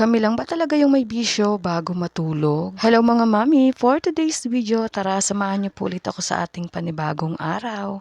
Kami lang ba talaga yung may bisyo bago matulog? Hello mga mami, for today's video, tara samahan niyo po ulit ako sa ating panibagong araw.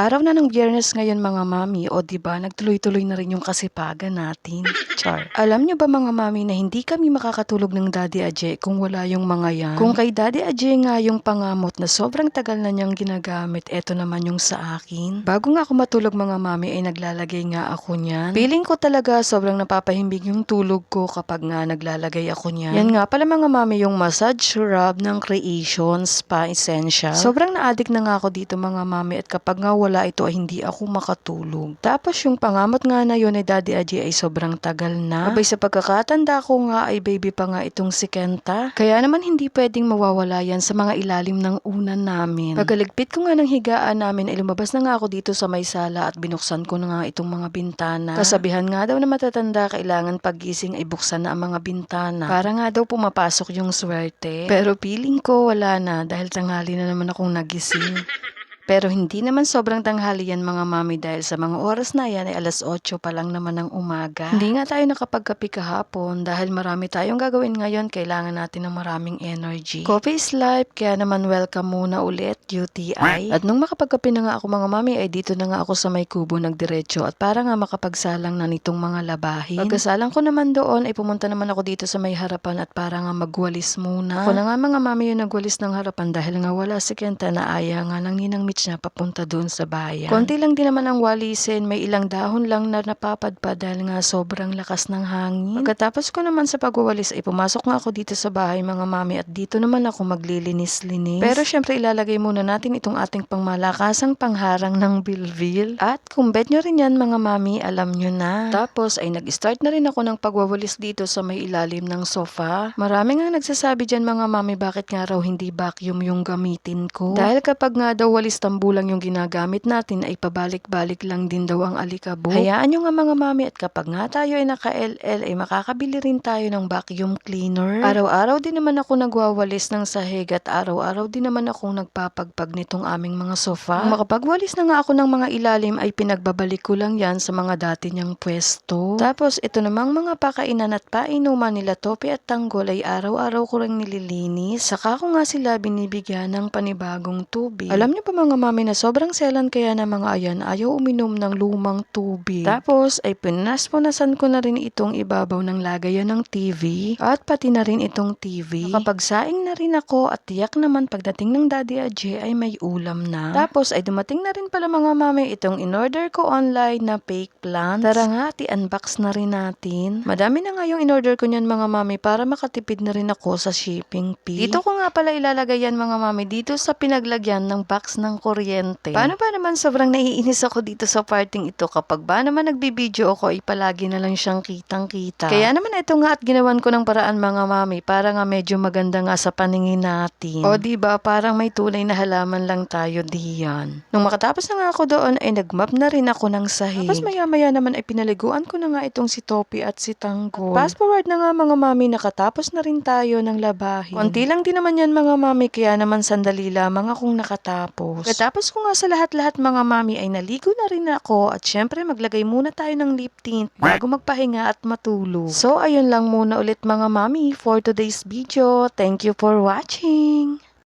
Araw na ng biyernes ngayon mga mami, o di ba nagtuloy-tuloy na rin yung kasipagan natin. Char. Alam niyo ba mga mami na hindi kami makakatulog ng Daddy Aje kung wala yung mga yan? Kung kay Daddy Aje nga yung pangamot na sobrang tagal na niyang ginagamit, eto naman yung sa akin. Bago nga ako matulog mga mami ay naglalagay nga ako niyan. Feeling ko talaga sobrang napapahimbing yung tulog ko kapag nga naglalagay ako niyan. Yan nga pala mga mami yung massage rub ng Creations pa Essential. Sobrang na-addict na nga ako dito mga mami at kapag nga wala ito ay hindi ako makatulog. Tapos yung pangamot nga na yun ay Daddy Aji ay sobrang tagal na. Abay sa pagkakatanda ko nga ay baby pa nga itong si Kenta. Kaya naman hindi pwedeng mawawala yan sa mga ilalim ng unan namin. Pagaligpit ko nga ng higaan namin ay lumabas na nga ako dito sa may sala at binuksan ko na nga itong mga bintana. Kasabihan nga daw na matatanda kailangan pagising ay buksan na ang mga bintana. Para nga daw pumapasok yung swerte. Pero feeling ko wala na dahil tanghali na naman akong nagising. Pero hindi naman sobrang tanghali yan mga mami dahil sa mga oras na yan ay alas 8 pa lang naman ng umaga. Hindi nga tayo nakapagkapi kahapon dahil marami tayong gagawin ngayon. Kailangan natin ng maraming energy. Coffee is life kaya naman welcome muna ulit UTI. At nung makapagkapi na nga ako mga mami ay dito na nga ako sa may kubo nagdiretso at para nga makapagsalang na nitong mga labahin. Pagkasalang ko naman doon ay pumunta naman ako dito sa may harapan at para nga magwalis muna. Ako na nga mga mami yung nagwalis ng harapan dahil nga wala si Kenta na aya nga ng ninang Mitch niya papunta doon sa bayan. Konti lang din naman ang walisin, may ilang dahon lang na napapadpad dahil nga sobrang lakas ng hangin. Pagkatapos ko naman sa pagwawalis ay pumasok nga ako dito sa bahay mga mami at dito naman ako maglilinis-linis. Pero syempre ilalagay muna natin itong ating pangmalakasang pangharang ng bilbil. At kung bet nyo rin yan mga mami, alam nyo na. Tapos ay nag-start na rin ako ng pagwawalis dito sa may ilalim ng sofa. Marami nga nagsasabi dyan mga mami bakit nga raw hindi vacuum yung gamitin ko. Dahil kapag nga daw walis tambulang yung ginagamit natin ay pabalik-balik lang din daw ang alikabok. Hayaan nyo nga mga mami at kapag nga tayo ay naka-LL ay makakabili rin tayo ng vacuum cleaner. Araw-araw din naman ako nagwawalis ng sahig at araw-araw din naman ako nagpapagpag nitong aming mga sofa. Kung makapagwalis na nga ako ng mga ilalim ay pinagbabalik ko lang yan sa mga dati niyang pwesto. Tapos ito namang mga pakainan at painuman nila Topi at Tanggol ay araw-araw ko rin nililinis. Saka ko nga sila binibigyan ng panibagong tubig. Alam niyo pa mga mami na sobrang selan kaya na mga ayan ayaw uminom ng lumang tubig. Tapos ay pinas-punasan ko na rin itong ibabaw ng lagayan ng TV at pati na rin itong TV. Nakapagsaing na rin ako at tiyak naman pagdating ng Daddy Aje ay may ulam na. Tapos ay dumating na rin pala mga mami itong in-order ko online na fake plants. Tara nga, i-unbox na rin natin. Madami na nga yung in-order ko niyan mga mami para makatipid na rin ako sa shipping fee. Dito ko nga pala ilalagay yan mga mami dito sa pinaglagyan ng box ng kuryente. Paano ba naman sobrang naiinis ako dito sa parting ito kapag ba naman nagbibideo ako ay palagi na lang siyang kitang-kita. Kaya naman ito nga at ginawan ko ng paraan mga mami para nga medyo maganda nga sa paningin natin. O ba parang may tulay na halaman lang tayo diyan. Nung makatapos na nga ako doon ay nagmap na rin ako ng sahig. Tapos maya-maya naman ay pinaliguan ko na nga itong si Topi at si Tanggol. Fast forward na nga mga mami nakatapos na rin tayo ng labahin. Konti lang din naman yan mga mami kaya naman sandali lamang akong nakatapos. Katapos ko nga sa lahat-lahat mga mami ay naligo na rin ako at syempre maglagay muna tayo ng lip tint bago magpahinga at matulog. So ayun lang muna ulit mga mami for today's video. Thank you for watching!